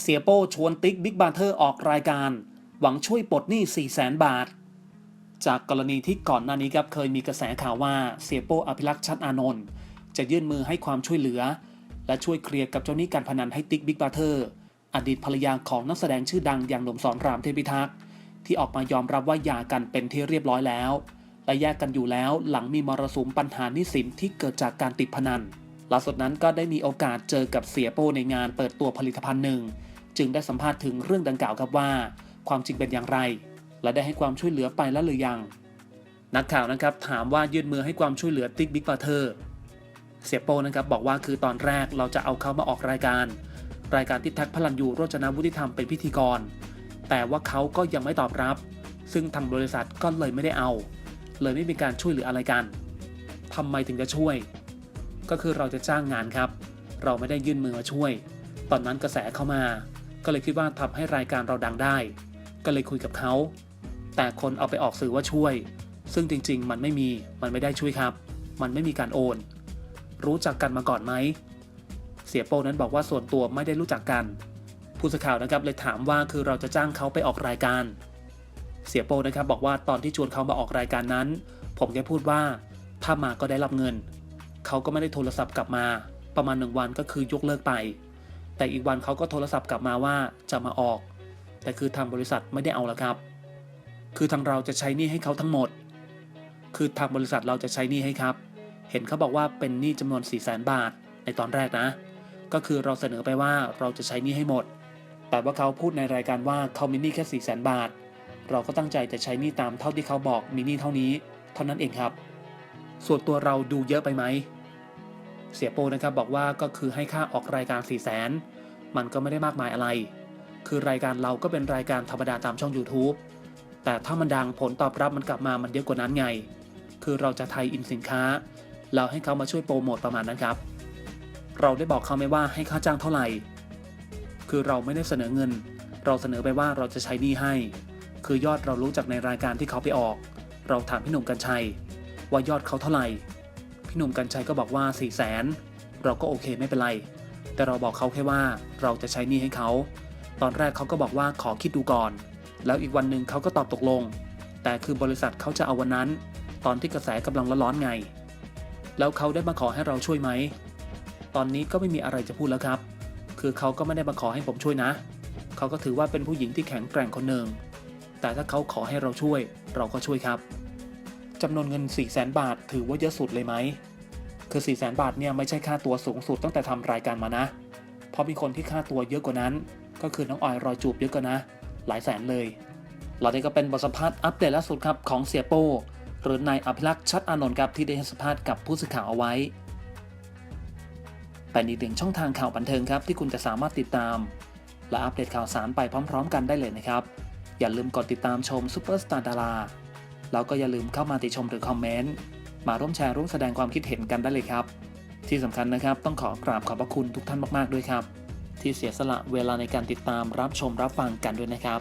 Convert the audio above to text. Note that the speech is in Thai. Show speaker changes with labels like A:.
A: เสียโป้ชวนติ๊กบิ๊กบาร์เทอร์ออกรายการ หวังช่วยปลดหนี้ 4 0 0แสนบาท จากกรณีที่ก่อนหน้านี้ครับเคยมีกระแสข่าวว่าเสียโป้อภิรักษ์ชัดอานนท์จะยื่นมือให้ความช่วยเหลือ และช่วยเคลียร์กับเจ้าหนี้การพนันให้ติ๊กบิ๊กบาร์เทอร์อดีตภรรยาของนักแสดงชื่อดังอย่างหนุ่มสอนรามเทพิทักษ์ที่ออกมายอมรับว่าหย่ากันเป็นที่เรียบร้อยแล้ว และแยกกันอยู่แล้วหลังมีมรสุมปัญหานี้สินที่เกิดจากการติดพนันล่าสุดนั้นก็ได้มีโอกาสเจอกับเสียโป้ในงานเปิดตัวผลิตภัณฑ์หนึ่ง จึงได้สัมภาษณ์ถึงเรื่องดังกล่าวครับว่า ความจริงเป็นอย่างไร และได้ให้ความช่วยเหลือไปแล้วหรือยัง นักข่าวนะครับถามว่ายื่นมือให้ความช่วยเหลือติ๊กบิ๊กบาเทอร์เสียโป้นะครับบอกว่าคือตอนแรกเราจะเอาเขามาออกรายการ รายการที่แท็กพลันยูโรจนวุฒิธรรมเป็นพิธีกร แต่ว่าเขาก็ยังไม่ตอบรับ ซึ่งทางบริษัทก็เลยไม่ได้เอา เลยไม่มีการช่วยเหลืออะไรกันทำไมถึงจะช่วย ก็คือเราจะจ้างงานครับ เราไม่ได้ยื่นมือมาช่วย ตอนนั้นกระแสเข้ามา ก็เลยคิดว่าทำให้รายการเราดังได้ ก็เลยคุยกับเขา แต่คนเอาไปออกสื่อว่าช่วย ซึ่งจริงๆ มันไม่มี มันไม่ได้ช่วยครับ มันไม่มีการโอน รู้จักกันมาก่อนไหม เสียโป้นั้นบอกว่าส่วนตัวไม่ได้รู้จักกัน ผู้สื่อข่าวนะครับเลยถามว่าคือเราจะจ้างเขาไปออกรายการ เสียโป้นะครับบอกว่าตอนที่ชวนเขามาออกรายการนั้น ผมแค่พูดว่า ถ้ามาก็ได้รับเงิน เขาก็ไม่ได้โทรศัพท์กลับมา ประมาณหนึ่งวันก็คือยกเลิกไป แต่อีกวันเขาก็โทรศัพท์กลับมาว่าจะมาออก แต่คือทางบริษัทไม่ได้เอาแล้วครับ คือทางเราจะใช้หนี้ให้เขาทั้งหมด คือทางบริษัทเราจะใช้หนี้ให้ครับ เห็นเขาบอกว่าเป็นหนี้จำนวน4 0 0แสนบาทในตอนแรกนะ ก็คือเราเสนอไปว่าเราจะใช้หนี้ให้หมด แต่ว่าเขาพูดในรายการว่าเขามีหนี้แค่4 0 0แสนบาท เราก็ตั้งใจจะใช้หนี้ตามเท่าที่เขาบอกมีหนี้เท่านี้ เท่านั้นเองครับ ส่วนตัวเราดูเยอะไปไหม เสียโปนะครับบอกว่าก็คือให้ค่าออกรายการ4 0 0แสนมันก็ไม่ได้มากมายอะไร คือรายการเราก็เป็นรายการธรรมดาตามช่อง YouTube แต่ถ้ามันดังผลตอบรับมันกลับมามันเยอะกว่านั้นไง คือเราจะไทยอินสินค้า เราให้เขามาช่วยโปรโมทประมาณนั้นครับ เราได้บอกเขาไหมว่าให้ค่าจ้างเท่าไหร่ คือเราไม่ได้เสนอเงิน เราเสนอไปว่าเราจะใช้หนี้ให้ คือยอดเรารู้จากในรายการที่เขาไปออก เราถามพี่หนุ่มกัญชัย ว่ายอดเขาเท่าไหร่ พี่หนุ่มกัญชัยก็บอกว่า4ี่แสนเราก็โอเคไม่เป็นไร แต่เราบอกเขาแค่ว่าเราจะใช้หนี้ให้เขา ตอนแรกเขาก็บอกว่าขอคิดดูก่อน แล้วอีกวันหนึ่งเขาก็ตอบตกลง แต่คือบริษัทเขาจะเอาวันนั้น ตอนที่กระแสกำลังร้อนๆไง แล้วเขาได้มาขอให้เราช่วยไหม ตอนนี้ก็ไม่มีอะไรจะพูดแล้วครับ คือเขาก็ไม่ได้มาขอให้ผมช่วยนะ เขาก็ถือว่าเป็นผู้หญิงที่แข็งแกร่งคนหนึ่ง แต่ถ้าเขาขอให้เราช่วย เราก็ช่วยครับ จำนวนเงิน 4 0 0แสนบาท ถือว่าเยอะสุดเลยไหม คือ 4 0 0แสนบาทเนี่ยไม่ใช่ค่าตัวสูงสุดตั้งแต่ทำรายการมานะ เพราะมีคนที่ค่าตัวเยอะกว่านั้น ก็คือน้องออยรอยจูบเยอะกว่านะ หลายแสนเลยเหล่านี้ก็เป็นบทสัมภาษณ์อัปเดตล่าสุดครับของเสียโป้หรือนายอภิรักษ์ชัดอานนท์ครับที่ได้ให้สัมภาษณ์กับผู้สื่อข่าวเอาไว้เป็นอีกหนึ่งช่องทางข่าวบันเทิงครับที่คุณจะสามารถติดตาม และอัปเดตข่าวสารไปพร้อม ๆ กันได้เลยนะครับ อย่าลืมกดติดตามชมซูเปอร์สตาร์ดารา แล้วก็อย่าลืมเข้ามาติชมหรือคอมเมนต์มาร่วมแชร์ร่วมแสดงความคิดเห็นกันได้เลยครับ ที่สำคัญนะครับต้องขอกราบขอบพระคุณทุกท่านมากๆด้วยครับ ที่เสียสละเวลาในการติดตามรับชมรับฟังกันด้วยนะครับ